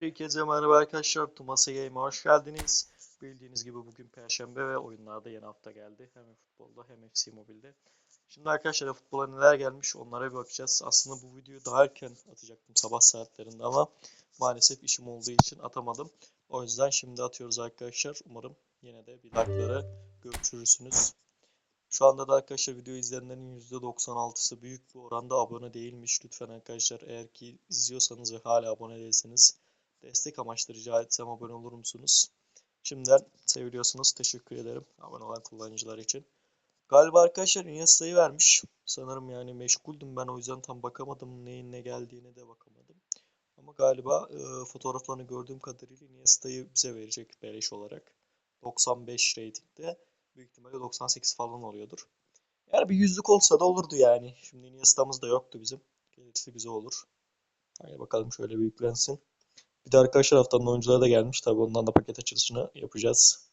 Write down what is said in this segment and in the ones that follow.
Herkese merhaba arkadaşlar. Tumasa Game'e hoş geldiniz. Bildiğiniz gibi bugün Perşembe ve oyunlarda yeni hafta geldi. Hem futbolda hem FC Mobile'de. Şimdi arkadaşlar futbola neler gelmiş onlara bir bakacağız. Aslında bu videoyu daha erken atacaktım sabah saatlerinde ama maalesef işim olduğu için atamadım. O yüzden şimdi atıyoruz arkadaşlar. Umarım yine de bir like'ları görüşürsünüz. Şu anda da arkadaşlar video izleyenlerin %96'sı büyük bir oranda abone değilmiş. Lütfen arkadaşlar eğer ki izliyorsanız ve hala abone değilseniz destek amaçlı rica etsem abone olur musunuz? Şimdiden seviliyorsunuz. Teşekkür ederim abone olan kullanıcılar için. Galiba arkadaşlar Iniesta'yı vermiş. Sanırım yani meşguldüm ben o yüzden tam bakamadım neyin ne geldiğine de bakamadım. Ama galiba e, fotoğraflarını gördüğüm kadarıyla Iniesta'yı bize verecek beleş olarak. 95 ratingde. Büyük ihtimalle 98 falan oluyordur. Yani bir yüzlük olsa da olurdu yani. Şimdi Iniesta'mız da yoktu bizim. Gelirse bize olur. Hadi bakalım şöyle bir. Bir de arkadaşlar haftanın oyuncuları da gelmiş. Tabii ondan da paket açılışını yapacağız.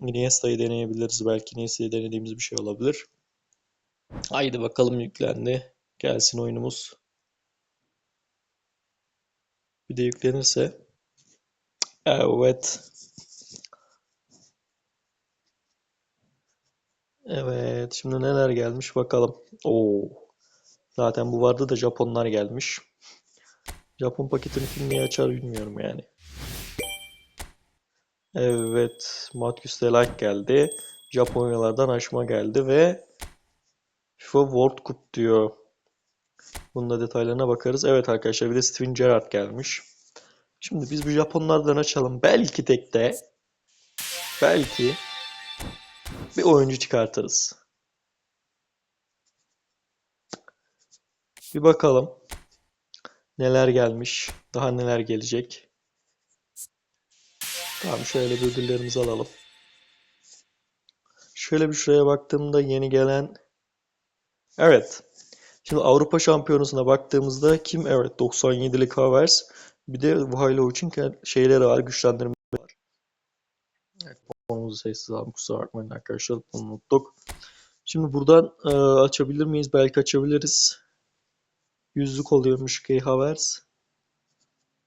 Iniesta'yı deneyebiliriz. Belki Iniesta'yı denediğimiz bir şey olabilir. Haydi bakalım yüklendi. Gelsin oyunumuz. Bir de yüklenirse. Evet. Evet. Şimdi neler gelmiş bakalım. Oo. Zaten bu vardı da Japonlar gelmiş. Japon paketini kim niye açar bilmiyorum yani. Evet. Matthews Delight geldi. Japonyalardan aşma geldi ve FIFA World Cup diyor. Bunun da detaylarına bakarız. Evet arkadaşlar bir de Steven Gerrard gelmiş. Şimdi biz bu Japonlardan açalım. Belki tek de belki bir oyuncu çıkartırız. Bir bakalım neler gelmiş, daha neler gelecek. Tamam şöyle bir ödüllerimizi alalım. Şöyle bir şuraya baktığımda yeni gelen Evet. Şimdi Avrupa Şampiyonası'na baktığımızda kim? Evet 97'lik Havertz. Bir de Vahailovic'in şeyleri var, güçlendirme var. Evet, Telefonumuzu sessiz alalım. Kusura bakmayın arkadaşlar. Bunu unuttuk. Şimdi buradan e, açabilir miyiz? Belki açabiliriz. Yüzlük oluyormuş Havertz.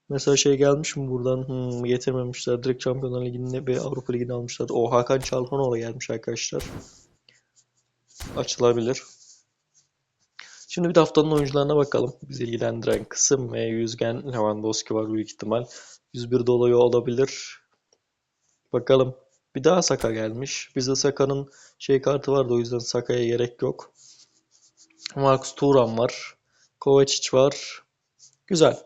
Mesela şey gelmiş mi buradan? Hmm, getirmemişler. Direkt Şampiyonlar Ligi'nde ve Avrupa Ligi'ni almışlar. O Hakan Çalhanoğlu gelmiş arkadaşlar. Açılabilir. Şimdi bir de haftanın oyuncularına bakalım. Bizi ilgilendiren kısım ve yüzgen Lewandowski var büyük ihtimal. 101 dolayı olabilir. Bakalım. Bir daha Saka gelmiş. Bizde Saka'nın şey kartı vardı o yüzden Saka'ya gerek yok. Marcus Thuram var. Kovacic var. Güzel.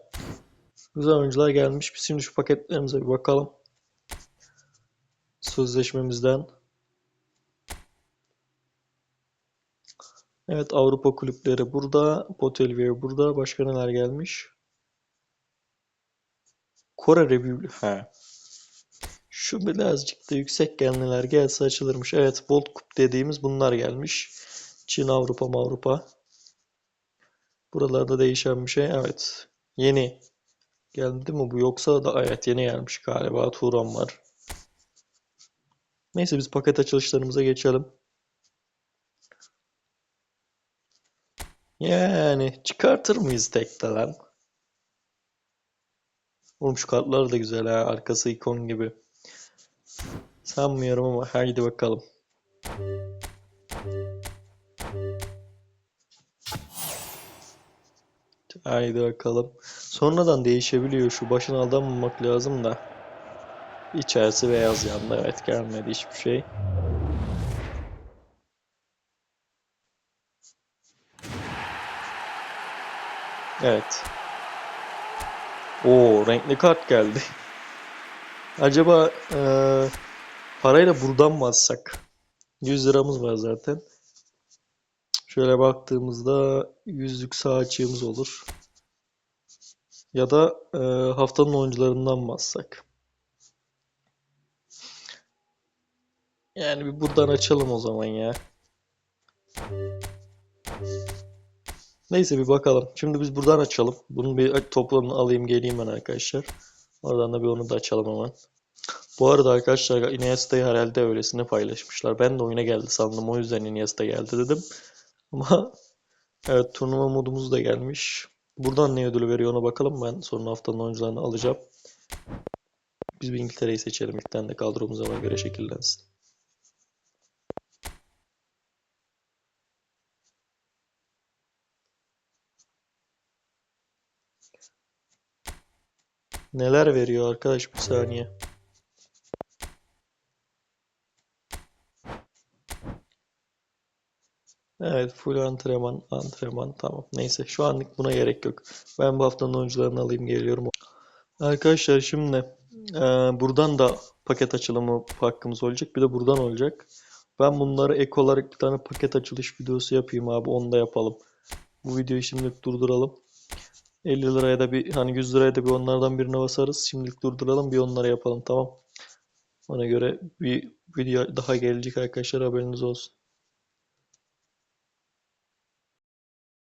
Güzel oyuncular gelmiş. Biz şimdi şu paketlerimize bir bakalım. Sözleşmemizden. Evet Avrupa kulüpleri burada. Potelvier burada. Başka neler gelmiş? Kore Republi... Ha. Şu birazcık da yüksek genliler gelse açılırmış. Evet World Cup dediğimiz bunlar gelmiş. Çin, Avrupa, Avrupa. Buralarda değişen bir şey. Evet. Yeni. Geldi mi bu? Yoksa da evet yeni gelmiş galiba. Turan var. Neyse biz paket açılışlarımıza geçelim. Yani çıkartır mıyız tekte lan? Oğlum şu kartlar da güzel ha. Arkası ikon gibi. Sanmıyorum ama haydi bakalım. Haydi bakalım. Sonradan değişebiliyor. Şu başına aldanmamak lazım da. İçerisi beyaz yandı. Evet gelmedi hiçbir şey. Evet. Oo renkli kart geldi. Acaba eee, parayla buradan mı alsak? 100 liramız var zaten. Şöyle baktığımızda yüzlük sağ açığımız olur. Ya da eee, haftanın oyuncularından mı alsak? Yani bir buradan açalım o zaman ya. Neyse bir bakalım. Şimdi biz buradan açalım. Bunun bir toplamını alayım geleyim ben arkadaşlar. Oradan da bir onu da açalım hemen. Bu arada arkadaşlar Iniesta'yı herhalde öylesine paylaşmışlar. Ben de oyuna geldi sandım. O yüzden Iniesta geldi dedim. Ama evet turnuva modumuz da gelmiş. Buradan ne ödülü veriyor ona bakalım. Ben sonra haftanın oyuncularını alacağım. Biz bir İngiltere'yi seçelim. İlkten de kadromuz ona göre şekillensin. Neler veriyor arkadaş bir saniye. Evet full antrenman antrenman tamam. Neyse şu anlık buna gerek yok. Ben bu haftanın oyuncularını alayım geliyorum. Arkadaşlar şimdi e, buradan da paket açılımı hakkımız olacak. Bir de buradan olacak. Ben bunları ek olarak bir tane paket açılış videosu yapayım abi. Onu da yapalım. Bu videoyu şimdilik durduralım. 50 liraya da bir hani 100 liraya da bir onlardan birine basarız. Şimdilik durduralım bir onlara yapalım tamam. Ona göre bir video daha gelecek arkadaşlar haberiniz olsun.